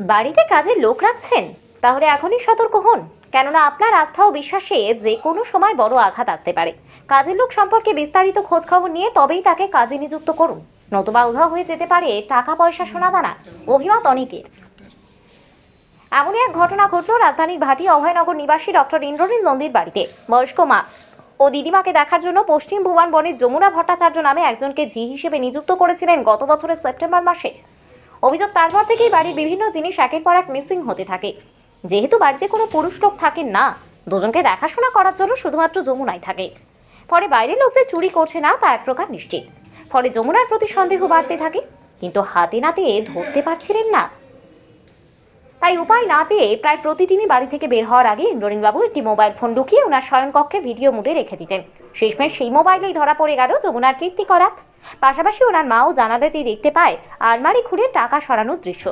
বাড়িতে কাজে লোক রাখছেন? তাহলে এখনই সতর্ক হন। কেননা আপনার আস্থা ও বিশ্বাসে যে কোনো সময় বড় আঘাত আসতে পারে। কাজের লোক সম্পর্কে বিস্তারিত খোঁজ খবর নিয়ে তবেই তাকে কাজে নিযুক্ত করুন। নতুবা উধাও হয়ে যেতে পারে টাকা পয়সা সোনা দানা। অভিমত অনেকের। এমনই এক ঘটনা ঘটল রাজধানীর ভাটি অভয়নগর নিবাসী ডক্টর ইন্দ্রনীল নন্দীর বাড়িতে। বয়স্ক মা ও দিদিমাকে দেখার জন্য পশ্চিম ভুবন বনের যমুনা ভট্টাচার্য নামে একজনকে ঝি হিসেবে নিযুক্ত করেছিলেন গত বছরের সেপ্টেম্বর মাসে। অভিযোগ তারপর থেকেই বাড়ির বিভিন্ন জিনিস একের পর এক মিসিং হতে থাকে। যেহেতু বাড়িতে কোনো পুরুষ লোক থাকেন না, দুজনকে দেখাশোনা করার জন্য শুধুমাত্র যমুনাই থাকে। ফলে বাইরের লোক যে চুরি করছে না, তা এক প্রকার নিশ্চিত। ফলে যমুনার প্রতি সন্দেহ বাড়তে থাকে, কিন্তু হাতে নাতে ধরতে পারছিলেন না। তাই উপায় না পেয়ে প্রায় প্রতিদিনই বাড়ি থেকে বের হওয়ার আগে ইন্দ্রনীলবাবু একটি মোবাইল ফোন ঢুকিয়ে ওনার শয়নকক্ষে ভিডিও মুডে রেখে দিতেন। শেষমেশ সেই মোবাইলেই ধরা পড়ে গেল যমুনার কীর্তি করা পাশাপাশি ওনার মাও জানালাতেই দেখতে পায় আলমারি খুঁড়ে টাকা সরানোর দৃশ্য।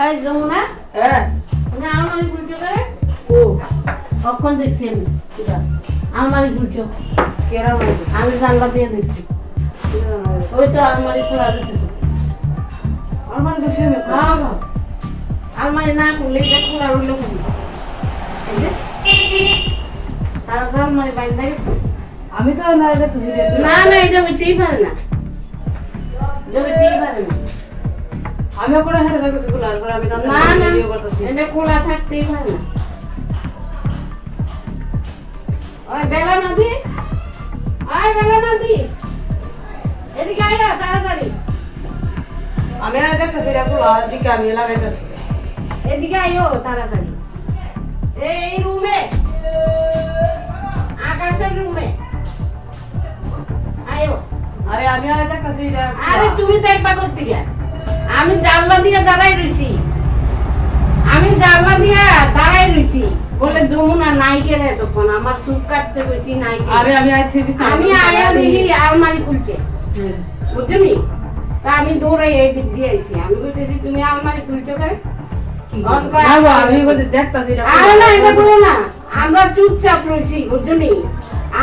এই যমুনা হ্যাঁ। আলমারি খুলছো করে ও। কখন দেখছি আমি? আলমারি খুলছো? আমি জানলা দিয়ে দেখছি। ওই তো আলমারি খোলা গেছে তো। কাছে আমি হ্যাঁ, হ্যাঁ। আলমারি না খুললে এটা খোলা রইল তারা তো আলমারি বাইন্দা গেছে। আমি তো না না এটা হইতেই পারে না। এটা হইতেই পারে না। আমি করে হেরে আর আমি না না ভিডিও করতেছি। এটা খোলা থাকতেই পারে না। ওই বেলা নদী ওই বেলা নদী। এদিকে আয় তাড়াতাড়ি। আমি আর দেখতেছি এটা আমি লাগাইতেছি। এদিকে আয়ো তাড়াতাড়ি। এই রুমে আকাশের রুমে। আয়ো। আরে আমি আর দেখতেছি এটা আরে তুমি দেখবা করতে গিয়া। আমি জানলা দিয়ে দাঁড়াই রইছি। আমি জানলা দিয়ে দাঁড়াই রইছি। বলে যমুনা নাইকে রে তখন আমার সুপ কাটতে কইছি নাইকে। আমি আমি আছি আমি আয়া দেখি আলমারি খুলছে। বুঝলি? তা আমি দৌড়াই এই দিক দিয়ে আইছি। আমি বলতেছি তুমি আলমারি খুলছো কেন? আমরা চুপচাপ রয়েছি বুঝলি?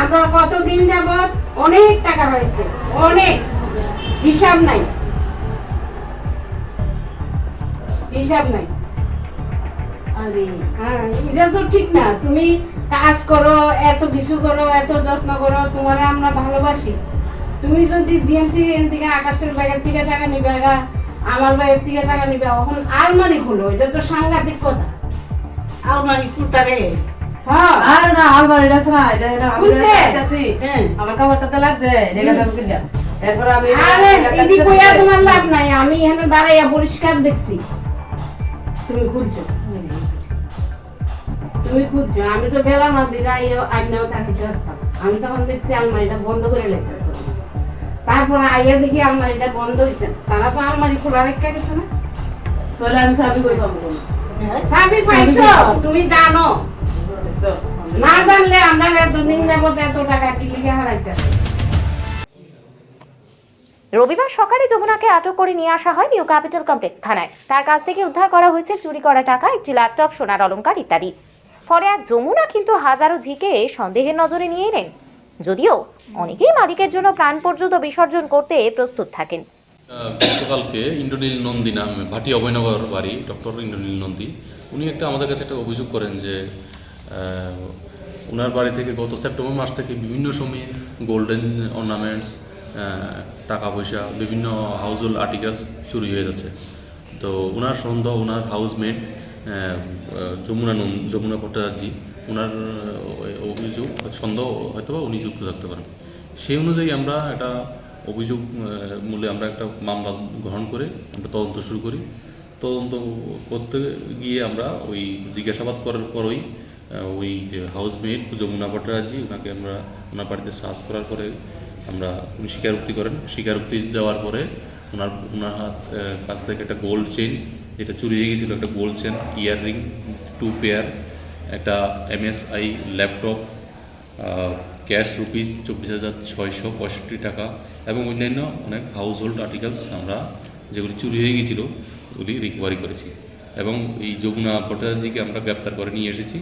আমরা কতদিন যাবত অনেক টাকা হয়েছে অনেক। হিসাব নাই। হিসাব নাই। আরে হ্যাঁ এটা তো ঠিক না। তুমি কাজ করো এত কিছু করো এত যত্ন করো তোমারে আমরা ভালোবাসি। তুমি যদি জিএন থেকে এন থেকে আকাশের ব্যাগের থেকে টাকা নিবে আমার ব্যাগের থেকে টাকা নিবে এখন আলমারি খুলো এটা তো সাংঘাতিক কথা। আলমারি খুলতারে হ্যাঁ। না আলমারি আছে এটা এটা আমি দেখতেছি। হ্যাঁ। আমার কাপড়টাতে লাগছে দেখে যাব কিনা এরপর আমি আরে এদি তোমার লাভ নাই আমি এখানে দাঁড়াইয়া পরিষ্কার দেখছি। তুমি খুলছো? তুমি খুলছো? আমি তো বেলা না দিলে আইনাও তাকে ধরতাম আমি তখন দেখছি আলমারিটা বন্ধ করে লেগেছে তারপর আইয়া দেখি আলমারিটা বন্ধ হয়েছে তারা তো আলমারি খোলা রেখে গেছে না। তাহলে আমি চাবি কই পাবো? কোন চাবি পাইছো? তুমি জানো। না জানলে আমরা এতদিন যাবত এত টাকা কি লিখে হারাইতেছে? রবিবার সকালে যমুনাকে আটক করে নিয়ে আসা হয় নিউ ক্যাপিটাল কমপ্লেক্স থানায়। তার কাছ থেকে উদ্ধার করা হয়েছে চুরি করা টাকা, একটি ল্যাপটপ, সোনার অলংকার ইত্যাদি। ফলে এক যমুনা কিন্তু হাজারো ঝিকে সন্দেহের নজরে নিয়ে এলেন। যদিও অনেকেই মালিকের জন্য প্রাণ পর্যন্ত বিসর্জন করতে প্রস্তুত থাকেন। গতকালকে ইন্দ্রনীল নন্দী নাম, ভাটি অভয়নগর বাড়ি, ডক্টর ইন্দ্রনীল নন্দী, উনি একটা আমাদের কাছে একটা অভিযোগ করেন যে ওনার বাড়ি থেকে গত সেপ্টেম্বর মাস থেকে বিভিন্ন সময়ে গোল্ডেন অর্নামেন্টস টাকা পয়সা বিভিন্ন হাউস হোল্ড আর্টিকেলস চুরি হয়ে যাচ্ছে। তো ওনার সন্দেহ ওনার হাউসমেট যমুনা যমুনা ভট্টাচার্যী ওনার অভিযোগ, সন্দেহ হয়তো বা উনি যুক্ত থাকতে পারেন। সেই অনুযায়ী আমরা একটা অভিযোগ মূলে আমরা একটা মামলা গ্রহণ করে আমরা তদন্ত শুরু করি। তদন্ত করতে গিয়ে আমরা ওই জিজ্ঞাসাবাদ করার পরই ওই যে হাউসমেট যমুনা ভট্টাচার্যী ওনাকে আমরা ওনার বাড়িতে সার্চ করার পরে আমরা উনি স্বীকারোক্তি করেন। স্বীকারোক্তি দেওয়ার পরে ওনার ওনার হাত কাছ থেকে একটা গোল্ড চেইন যেটা চুরি হয়ে গেছিল, একটা gold chain earring two pair একটা এমএসআই ল্যাপটপ ক্যাশ রুপিস চব্বিশ হাজার ছয়শো পঁয়ষট্টি টাকা এবং অন্যান্য অনেক হাউস হোল্ড আর্টিকেলস আমরা যেগুলি চুরি হয়ে গিয়েছিল ওগুলি রিকভারি করেছি। এবং এই যমুনা ভট্টাচার্যকে আমরা গ্রেপ্তার করে নিয়ে এসেছি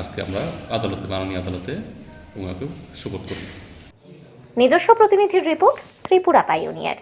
আজকে আমরা আদালতে, মাননীয় আদালতে ওনাকে সুপোর্ট করি। নিজস্ব প্রতিনিধির রিপোর্ট ত্রিপুরা পাইওনিয়ার